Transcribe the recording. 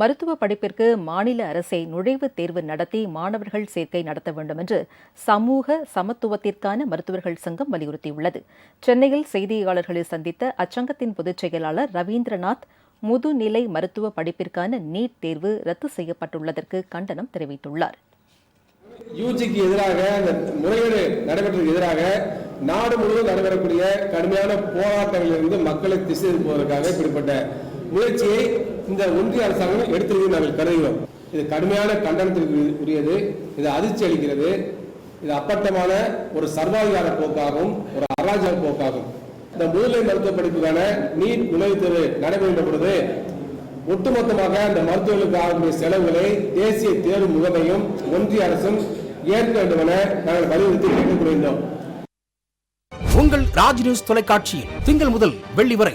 மருத்துவ படிப்பிற்கு மாநில அரசே நுழைவுத் தேர்வு நடத்தி மாணவர்கள் சேர்க்கை நடத்த வேண்டும் என்று சமூக சமத்துவத்திற்கான மருத்துவர்கள் சங்கம் வலியுறுத்தியுள்ளது. சென்னையில் செய்தியாளர்களை சந்தித்த அச்சங்கத்தின் பொதுச் செயலாளர் ரவீந்திரநாத் முதுநிலை மருத்துவ படிப்பிற்கான நீட் தேர்வு ரத்து செய்யப்பட்டுள்ளதற்கு கண்டனம் தெரிவித்துள்ளார். யூஜிக்கு எதிராக அந்த முறைகேடு நடைபெற்றதுக்கு எதிராக நாடு முழுவதும் நடைபெறக்கூடிய கடுமையான போராட்டங்களிலிருந்து மக்களை திசை திருப்புவதற்காக இப்படிப்பட்ட முயற்சியை இந்த ஒன்றிய அரசாங்கம் எடுத்திருக்கு நாங்கள் கருதுகிறோம். இது கடுமையான கண்டனத்திற்கு உரியது இது அதிர்ச்சி அளிக்கிறது இது அப்பட்டமான ஒரு சர்வாதிகார போக்காகவும் ஒரு அராஜக போக்காகும் இந்த முதுநிலை மருத்துவ படிப்புக்கான நீட் நுழைவுத்தேர்வு நடைபெறுகின்ற பொழுது ஒட்டுமொத்தமாக அந்த மருத்துவர்களுக்கு ஆகக்கூடிய செலவுகளை தேசிய தேர்வு முகமையும் ஒன்றிய அரசும் ஏற்க வேண்டும் என நாங்கள் வலியுறுத்தி கேட்டுக்கொள்கின்றோம் உங்கள் ராஜ் நியூஸ் தொலைக்காட்சியில் திங்கள் முதல் வெள்ளி வரை